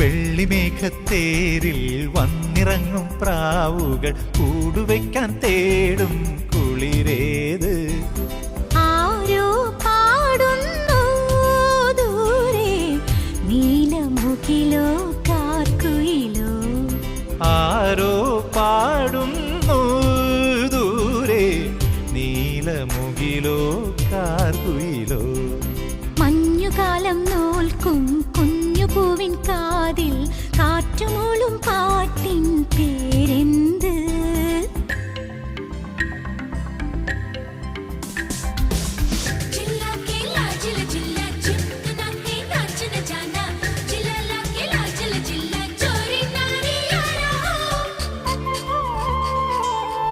വെള്ളിമേഘത്തേരിൽ വന്നിറങ്ങും പ്രാവുകൾ കൂടുവയ്ക്കാൻ തേടും കുളിരേത്. ആരോ പാടുന്നു ദൂരെ നീലമുകിലോ കാർക്കുയിലോ. ആരോ പാടുന്നു ദൂരെ നീലമുകിലോ കാർകുയിലോ മഞ്ഞുകാലം നോൽക്കും மல்லிகைப்பூவின் காதில்